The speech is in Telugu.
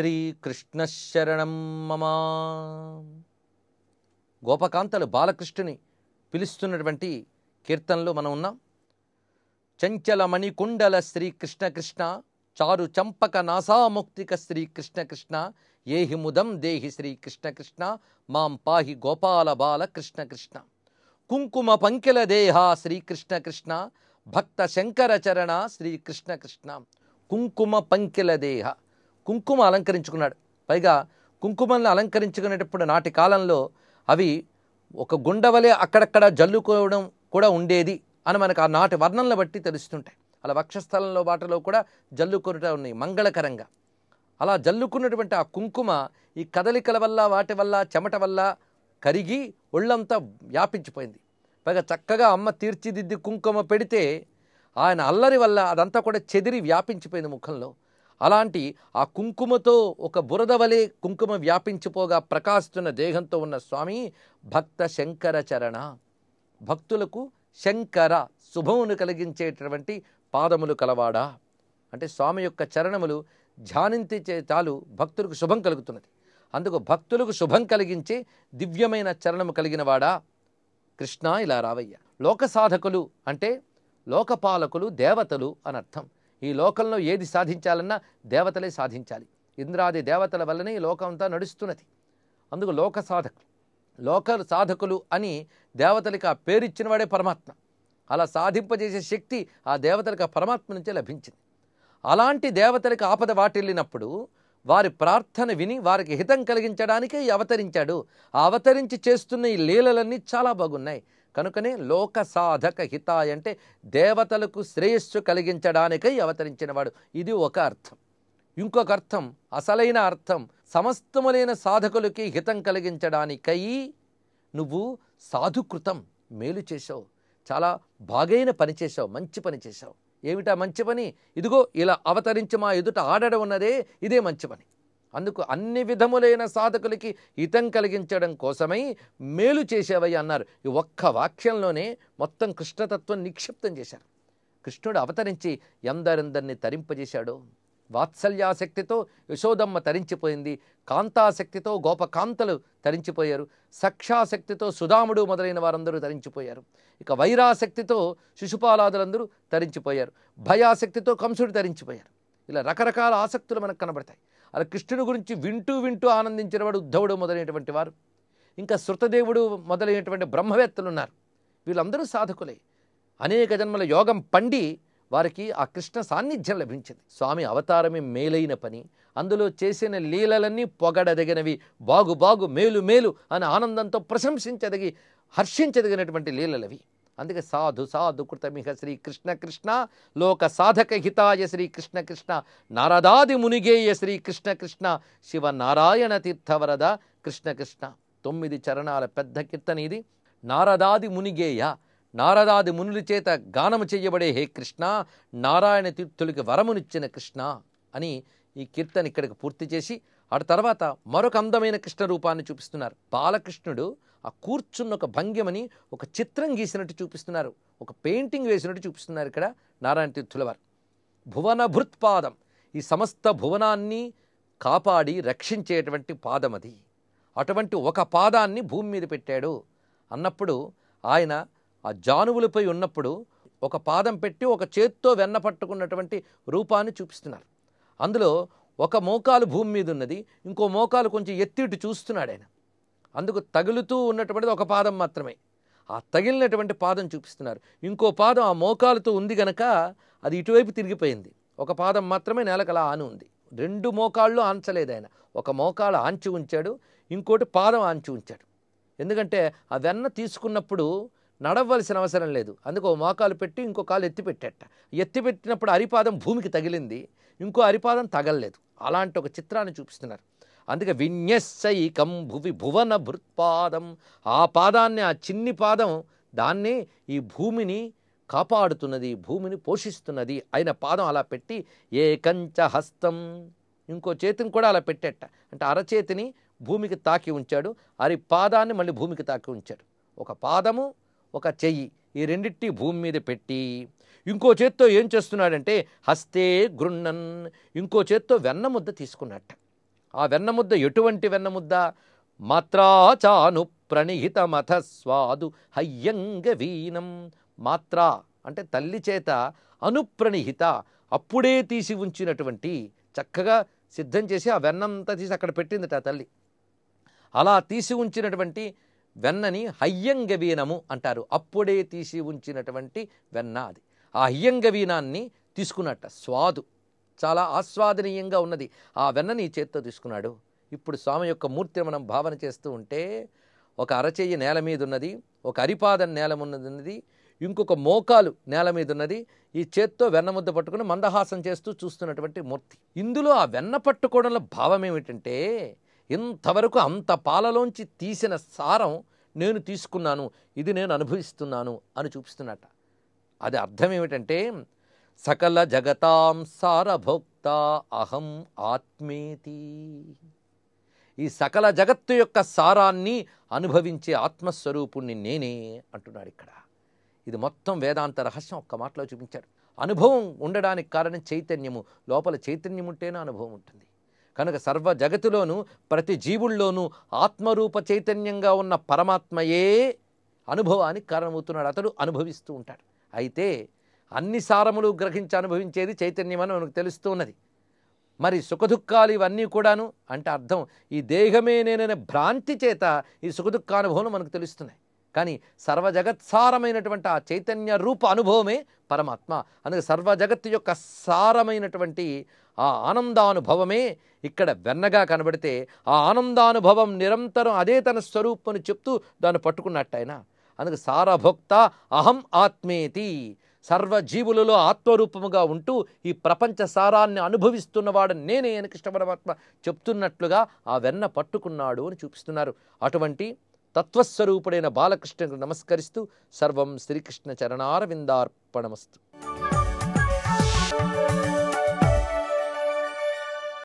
శ్రీకృష్ణశరణం మమా. గోపకాంతలు బాలకృష్ణుని పిలుస్తున్నటువంటి కీర్తనలో మనం ఉన్నాం. చంచల మణికుండల శ్రీకృష్ణ కృష్ణ చారు చంపక నాసాముక్తిక శ్రీకృష్ణ కృష్ణ ఏహి ముదం దేహి శ్రీకృష్ణ కృష్ణ మాం పాహి గోపాల బాల కృష్ణ కృష్ణ. కుంకుమ పంకిల దేహ శ్రీకృష్ణ కృష్ణ భక్త శంకర చరణ శ్రీకృష్ణ కృష్ణ. కుంకుమ పంకిల దేహ. కుంకుమ అలంకరించుకున్నాడు. పైగా కుంకుమల్ని అలంకరించుకునేటప్పుడు నాటి కాలంలో అవి ఒక గుండవలే అక్కడక్కడ జల్లుకోవడం కూడా ఉండేది అని మనకు ఆ నాటి వర్ణనలు బట్టి తెలుస్తుంటాయి. అలా వక్షస్థలంలో వాటిలో కూడా జల్లుకొనుట ఉన్నాయి మంగళకరంగా. అలా జల్లుకున్నటువంటి ఆ కుంకుమ ఈ కదలికల వల్ల వాటి వల్ల చెమట వల్ల కరిగి ఒళ్ళంతా వ్యాపించిపోయింది. పైగా చక్కగా అమ్మ తీర్చిదిద్ది కుంకుమ పెడితే ఆయన అల్లరి వల్ల అదంతా కూడా చెదిరి వ్యాపించిపోయింది ముఖంలో. అలాంటి ఆ కుంకుమతో ఒక బురద వలె కుంకుమ వ్యాపించిపోగా ప్రకాశిస్తున్న దేహంతో ఉన్న స్వామి భక్త శంకర చరణ. భక్తులకు శంకర శుభమును కలిగించేటటువంటి పాదములు కలవాడా? అంటే స్వామి యొక్క చరణములు ధ్యానించే చాలు భక్తులకు శుభం కలుగుతున్నది. అందుకు భక్తులకు శుభం కలిగించే దివ్యమైన చరణము కలిగిన వాడా కృష్ణ ఇలా రావయ్య. లోక సాధకులు అంటే లోకపాలకులు దేవతలు అనర్థం. ఈ లోకంలో ఏది సాధించాలన్నా దేవతలే సాధించాలి. ఇంద్రాది దేవతల వల్లనే ఈ లోకం అంతా నడుస్తున్నది. అందుకు లోక సాధకులు లోక సాధకులు అని దేవతలకు ఆ పేరు ఇచ్చినవాడే పరమాత్మ. అలా సాధింపజేసే శక్తి ఆ దేవతలకు ఆ పరమాత్మ నుంచే లభించింది. అలాంటి దేవతలకు ఆపద వాటిల్లినప్పుడు వారి ప్రార్థన విని వారికి హితం కలిగించడానికే అవతరించాడు. ఆ అవతరించి చేస్తున్న ఈ లీలలన్నీ చాలా బాగున్నాయి. కనుకనే లోక సాధక హితాయ అంటే దేవతలకు శ్రేయస్సు కలిగించడానికై అవతరించినవాడు. ఇది ఒక అర్థం. ఇంకొక అర్థం అసలైన అర్థం సమస్తములైన సాధకులకి హితం కలిగించడానికై నువ్వు సాధుకృతం మేలు చేశావు. చాలా బాగైన పని చేశావు మంచి పని చేశావు. ఏమిటా మంచి పని? ఇదిగో ఇలా అవతరించి మా ఎదుట ఆడడం ఉన్నదే ఇదే మంచి పని. అందుకు అన్ని విధములైన సాధకులకి హితం కలిగించడం కోసమై మేలు చేసేవయ్య అన్నారు. ఈ ఒక్క వాక్యంలోనే మొత్తం కృష్ణతత్వం నిక్షిప్తం చేశారు. కృష్ణుడు అవతరించి ఎందరెందరిని తరింపజేశాడో. వాత్సల్యాసక్తితో యశోదమ్మ తరించిపోయింది. కాంతాసక్తితో గోపకాంతలు తరించిపోయారు. సక్షాశక్తితో సుధాముడు మొదలైన వారందరూ తరించిపోయారు. ఇక వైరాశక్తితో శిశుపాలాదులందరూ తరించిపోయారు. భయాసక్తితో కంసుడు తరించిపోయారు. ఇలా రకరకాల ఆసక్తులు మనకు కనబడతాయి. అలా కృష్ణుని గురించి వింటూ వింటూ ఆనందించినవాడు ఉద్ధవుడు మొదలైనటువంటి వారు. ఇంకా శృతదేవుడు మొదలైనటువంటి బ్రహ్మవేత్తలు ఉన్నారు. వీళ్ళందరూ సాధకులే. అనేక జన్మల యోగం పండి వారికి ఆ కృష్ణ సాన్నిధ్యం లభించింది. స్వామి అవతారమే మేలైన పని. అందులో చేసిన లీలలన్నీ పొగడదగినవి. బాగు బాగు మేలు మేలు అని ఆనందంతో ప్రశంసించదగి హర్షించదగినటువంటి లీలలవి. అందుకే సాధు సాధు కృతమిహ శ్రీ కృష్ణ కృష్ణ లోక సాధక హితాయ శ్రీ కృష్ణ కృష్ణ నారదాది మునిగేయ శ్రీ కృష్ణ కృష్ణ శివ నారాయణ తీర్థవరద కృష్ణ కృష్ణ. తొమ్మిది చరణాల పెద్ద కీర్తన ఇది. నారదాది మునిగేయ నారదాది మునుల చేత గానము చెయ్యబడే హే కృష్ణ నారాయణ తీర్థులకి వరమునిచ్చిన కృష్ణ అని ఈ కీర్తన ఇక్కడికి పూర్తి చేసి ఆ తర్వాత మరొక అందమైన కృష్ణ రూపాన్ని చూపిస్తున్నారు. బాలకృష్ణుడు ఆ కూర్చున్న ఒక భంగిమని ఒక చిత్రం గీసినట్టు చూపిస్తున్నారు. ఒక పెయింటింగ్ వేసినట్టు చూపిస్తున్నారు ఇక్కడ నారాయణ తీర్థుల వారు. భువన భృత్పాదం ఈ సమస్త భువనాన్ని కాపాడి రక్షించేటువంటి పాదం అది. అటువంటి ఒక పాదాన్ని భూమి మీద పెట్టాడు. అన్నప్పుడు ఆయన ఆ జానువులపై ఉన్నప్పుడు ఒక పాదం పెట్టి ఒక చేత్తో వెన్న పట్టుకున్నటువంటి రూపాన్ని చూపిస్తున్నారు. అందులో ఒక మోకాలు భూమి మీద ఉన్నది ఇంకో మోకాలు కొంచెం ఎత్తిటి చూస్తున్నాడు ఆయన. అందుకు తగులుతూ ఉన్నటువంటిది ఒక పాదం మాత్రమే. ఆ తగిలినటువంటి పాదం చూపిస్తున్నారు. ఇంకో పాదం ఆ మోకాలుతో ఉంది గనక అది ఇటువైపు తిరిగిపోయింది. ఒక పాదం మాత్రమే నేలకలా ఆని ఉంది. రెండు మోకాళ్ళు ఆంచలేదు ఆయన. ఒక మోకాలు ఆంచి ఉంచాడు ఇంకోటి పాదం ఆంచి ఉంచాడు. ఎందుకంటే ఆ వెన్న తీసుకున్నప్పుడు నడవలసిన అవసరం లేదు. అందుకు ఓ మోకాలు పెట్టి ఇంకో కాలు ఎత్తిపెట్టేట ఎత్తిపెట్టినప్పుడు అరిపాదం భూమికి తగిలింది. ఇంకో అరిపాదం తగలలేదు. అలాంటి ఒక చిత్రాన్ని చూపిస్తున్నారు. అందుకే విన్యస్సైకం భువి భువన భృత్పాదం. ఆ పాదాన్ని ఆ చిన్ని పాదం దాన్ని ఈ భూమిని కాపాడుతున్నది భూమిని పోషిస్తున్నది అయిన పాదం అలా పెట్టి ఏకంచ హస్తం. ఇంకో చేతిని కూడా అలా పెట్టేట. అంటే అరచేతిని భూమికి తాకి ఉంచాడు. అరి పాదాన్ని మళ్ళీ భూమికి తాకి ఉంచాడు. ఒక పాదము ఒక చెయ్యి ఈ రెండిట్టి భూమి మీద పెట్టి ఇంకో చేత్తో ఏం చేస్తున్నాడంటే హస్తే గృణన్ ఇంకో చేత్తో వెన్న ముద్ద తీసుకున్నట్ట. ఆ వెన్న ముద్ద ఎటువంటి వెన్న ముద్ద మాత్రాచాను ప్రణిహితమథ స్వాదు హయ్యంగ వీనం. మాత్రా అంటే తల్లి చేత అనుప్రణిహిత అప్పుడే తీసి ఉంచినటువంటి చక్కగా సిద్ధం చేసి ఆ వెన్నంతా తీసి అక్కడ పెట్టిందట ఆ తల్లి. అలా తీసి ఉంచినటువంటి వెన్నని హయ్యంగవీనము అంటారు. అప్పుడే తీసి ఉంచినటువంటి వెన్న అది. ఆ హయ్యంగవీనాన్ని తీసుకున్నట్ట స్వాదు. చాలా ఆస్వాదనీయంగా ఉన్నది. ఆ వెన్నని ఈ చేత్తో తీసుకున్నాడు. ఇప్పుడు స్వామి యొక్క మూర్తిని మనం భావన చేస్తూ ఉంటే ఒక అరచేయి నేల మీద ఉన్నది ఒక అరిపాదం నేల ఉన్నది ఉన్నది ఇంకొక మోకాలు నేల మీద ఉన్నది ఈ చేత్తో వెన్న ముద్ద పట్టుకుని మందహాసం చేస్తూ చూస్తున్నటువంటి మూర్తి. ఇందులో ఆ వెన్న పట్టుకోవడంలో భావం ఏమిటంటే ఇంతవరకు అంత పాలలోంచి తీసిన సారం నేను తీసుకున్నాను ఇది నేను అనుభవిస్తున్నాను అని చూపిస్తున్నట్ట అది అర్థం ఏమిటంటే సకల జగతాం సారభోక్త అహం ఆత్మేతి. ఈ సకల జగత్తు యొక్క సారాన్ని అనుభవించే ఆత్మస్వరూపుణ్ణి నేనే అంటున్నాడు ఇక్కడ. ఇది మొత్తం వేదాంత రహస్యం ఒక్క మాటలో చూపించాడు. అనుభవం ఉండడానికి కారణం చైతన్యము. లోపల చైతన్యం ఉంటేనే అనుభవం ఉంటుంది. కనుక సర్వ జగతిలోనూ ప్రతి జీవుల్లోనూ ఆత్మరూప చైతన్యంగా ఉన్న పరమాత్మయే అనుభవానికి కారణమవుతున్నాడు. అతడు అనుభవిస్తూ ఉంటాడు. అయితే అన్ని సారములు గ్రహించి అనుభవించేది చైతన్యం అని మనకు తెలుస్తూ ఉన్నది మరి సుఖదుఖాలు ఇవన్నీ కూడాను అంటే అర్థం ఈ దేహమే నేననే భ్రాంతి చేత ఈ సుఖదుఖానుభవం మనకు తెలుస్తున్నాయి. కానీ సర్వజగత్సారమైనటువంటి ఆ చైతన్య రూప అనుభవమే పరమాత్మ. అందుకే సర్వజగత్తు యొక్క సారమైనటువంటి ఆ ఆనందానుభవమే ఇక్కడ వెన్నగా కనబడితే ఆ ఆనందానుభవం నిరంతరం అదే తన స్వరూపం చెప్తూ దాన్ని పట్టుకున్నట్టు అందుకు సారభోక్త అహం ఆత్మేతి. సర్వజీవులలో ఆత్మరూపముగా ఉంటూ ఈ ప్రపంచ సారాన్ని అనుభవిస్తున్నవాడు నేనే అని కృష్ణ పరమాత్మ చెప్తున్నట్లుగా ఆ వెన్న పట్టుకున్నాడు అని చూపిస్తున్నారు. అటువంటి తత్వస్వరూపుడైన బాలకృష్ణకు నమస్కరిస్తూ సర్వం శ్రీకృష్ణ చరణారవిందార్పణమస్తు.